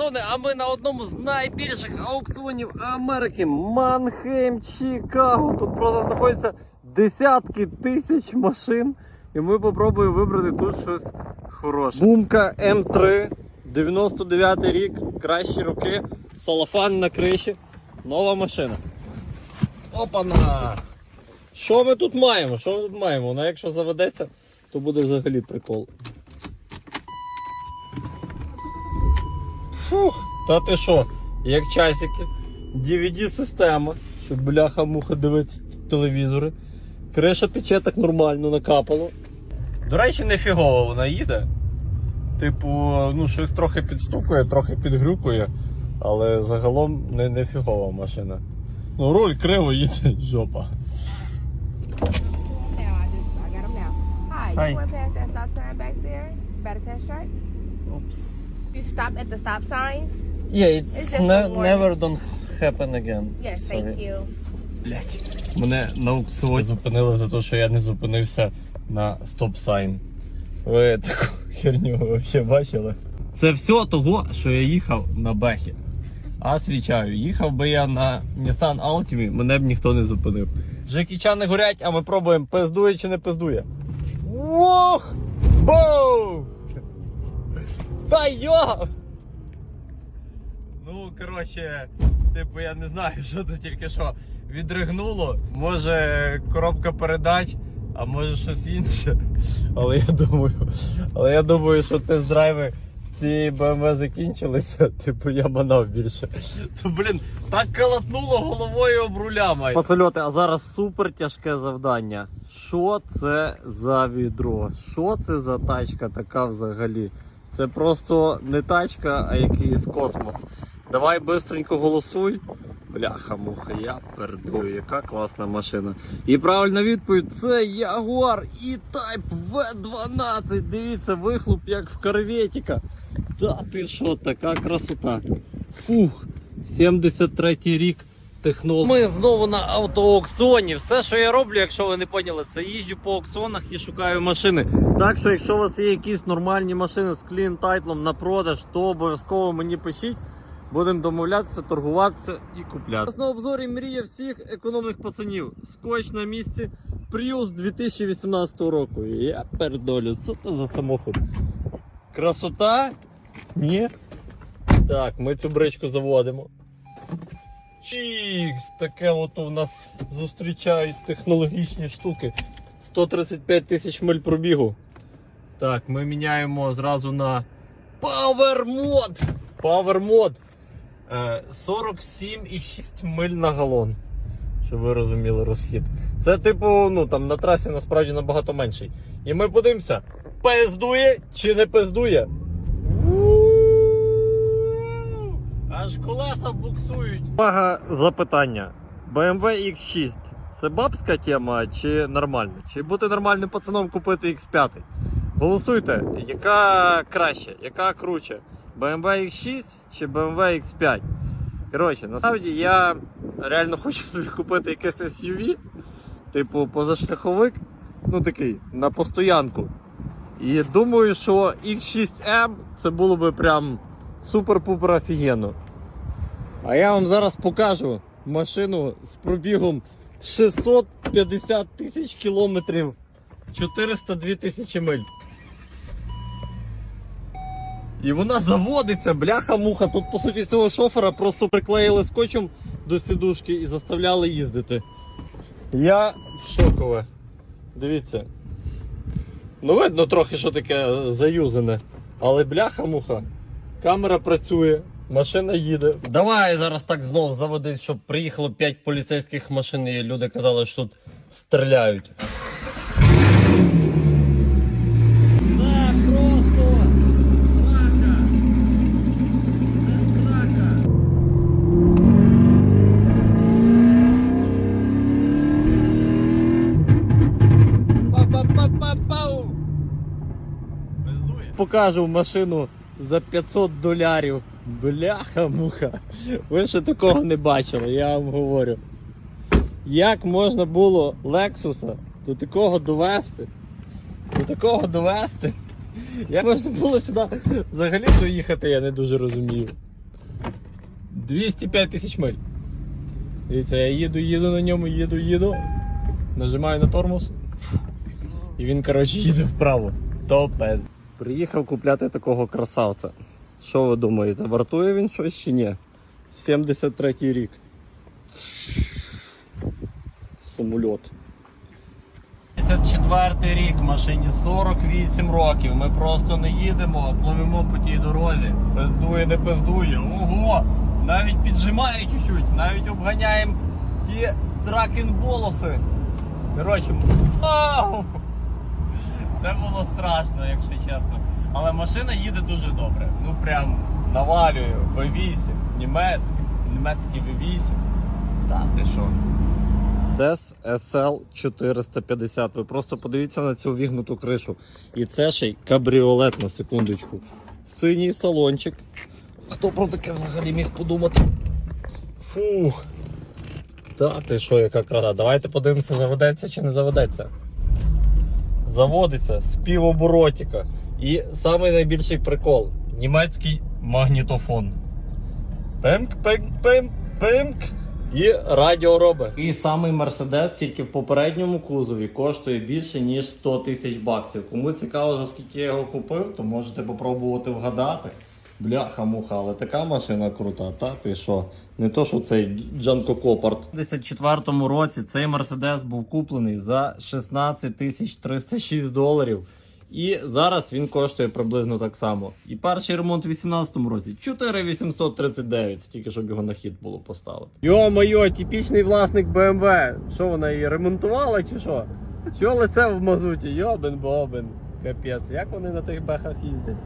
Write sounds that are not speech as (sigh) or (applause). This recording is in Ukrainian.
Амазони, а ми на одному з найбільших аукціонів Америки. Манхейм, Чикаго. Тут просто знаходяться десятки тисяч машин. І ми попробуємо вибрати тут щось хороше. Бумка М3, 99 рік, кращі роки, салафан на криші, нова машина. Опана! Що ми тут маємо? Що ми тут маємо? Вона якщо заведеться, то буде взагалі прикол. Фух, та ти що, як часики, DVD-система, щоб бляха-муха дивитися телевізори. Криша тече так нормально, накапало. До речі, не фігово вона їде. Типу, ну, щось трохи підстукує, трохи підгрюкує, але загалом не, не фігова машина. Ну, руль криво їде, (laughs) жопа. Hi, Hi. you went past that stop sign back there? Better test chart? Oops. You stopped at the stop signs? Yeah, it's, It's just ne- warning. never don't happen again. Yes, Sorry. thank you. Блять. Мене на аукціоні зупинили за те, що я не зупинився на стоп-сайн. Ви таку херню взагалі бачили? Це все того, що я їхав на Бехі. А відвічаю, їхав би я на Nissan Altima, мене б ніхто не зупинив. Жекі не горять, а ми пробуємо, пиздує чи не пиздує. Ох! Боу! Та йо! Ну, коротше, типу, я не знаю, що це тільки що відригнуло. Може коробка передач, а може щось інше. Але я думаю, але я думаю, що тест-драйви цієї BMW закінчилися, типу я манав більше. То блін, так калатнуло головою об руля май. Пацальоти, а зараз супер тяжке завдання. Що це за відро? Що це за тачка така взагалі? Це просто не тачка, а якийсь космос. Давай бистренько голосуй. Бляха муха, я пердую, яка класна машина. І правильна відповідь це Jaguar E-Type V12. Дивіться, вихлоп як в корветіка. Та ти що, така красота. Фух, 73-й рік технологій. Ми знову на автоаукціоні. Все, що я роблю, якщо ви не поняли, це їжджу по аукціонах і шукаю машини. Так що, якщо у вас є якісь нормальні машини з клін тайтлом на продаж, то обов'язково мені пишіть. Будемо домовлятися, торгуватися і купляти. На обзорі мрія всіх економних пацанів. Скотч на місці. Prius 2018 року. Я пердолю. Що це за самохід? Красота? Ні. Так, ми цю бричку заводимо. Чікс, таке от у нас зустрічають технологічні штуки. 135 тисяч миль пробігу. Так, ми міняємо зразу на Power Mod. Power Mod. Е, 47,6 миль на галон. Щоб ви розуміли розхід. Це типу, ну там на трасі насправді набагато менший. І ми подивимося, пиздує чи не пиздує. Аж колеса буксують. Увага, запитання. BMW X6 це бабська тема чи нормальна? Чи бути нормальним пацаном купити X5? Голосуйте, яка краще, яка круче? BMW X6 чи BMW X5? Коротше, насправді я реально хочу собі купити якесь SUV, типу позашляховик, ну такий, на постоянку. І думаю, що X6M це було би прям супер-пупер офігенно. А я вам зараз покажу машину з пробігом 650 тисяч кілометрів, 402 тисячі миль. І вона заводиться, бляха-муха. Тут, по суті, цього шофера просто приклеїли скотчем до сідушки і заставляли їздити. Я в шокове. Дивіться. Ну, видно трохи, що таке заюзане. Але бляха-муха. Камера працює, машина їде. Давай зараз так знов заводи, щоб приїхало 5 поліцейських машин і люди казали, що тут стріляють. Так, просто! Срака! Це срака! Па-па-па-па-пау! Покажу машину за 500 долярів. Бляха-муха. Ви ще такого не бачили, я вам говорю. Як можна було Лексуса до такого довести? До такого довести? Як можна було сюди взагалі доїхати, я не дуже розумію. 205 тисяч миль. Дивіться, я їду, їду на ньому, їду, їду. Нажимаю на тормоз. І він, коротше, їде вправо. Топез. Приїхав купляти такого красавця. Що ви думаєте, вартує він щось чи ні? 73-й рік. Самольот. 54 рік, машині 48 років. Ми просто не їдемо, а пливемо по тій дорозі. Пиздує, не пиздує. Ого! Навіть піджимає чуть-чуть, навіть обганяємо ті тракінболоси. Коротше, це було страшно, якщо чесно. Але машина їде дуже добре. Ну прям навалює. V8, німецький, німецький V8. Та ти що? DES SL 450. Ви просто подивіться на цю вігнуту кришу. І це ще й кабріолет на секундочку. Синій салончик. Хто про таке взагалі міг подумати? Фух. Та ти що, яка краса. Давайте подивимося, заведеться чи не заведеться. Заводиться з півоборотика. І самий найбільший прикол німецький магнітофон. Пемк, пемк, пемк, пемк. І радіо робить. І самий Мерседес тільки в попередньому кузові коштує більше ніж 100 тисяч баксів. Кому цікаво, за скільки я його купив, то можете попробувати вгадати. Бляха-муха, але така машина крута, та ти що? Не то, що цей Джанко Копарт. У 2024 році цей Мерседес був куплений за 16 тисяч 306 доларів. І зараз він коштує приблизно так само. І перший ремонт у 2018 році 4839, тільки щоб його на хід було поставити. Йо-моє, типічний власник BMW. Що вона її ремонтувала чи що? Що лице в мазуті? Йобен бобен. Капець, як вони на тих бехах їздять?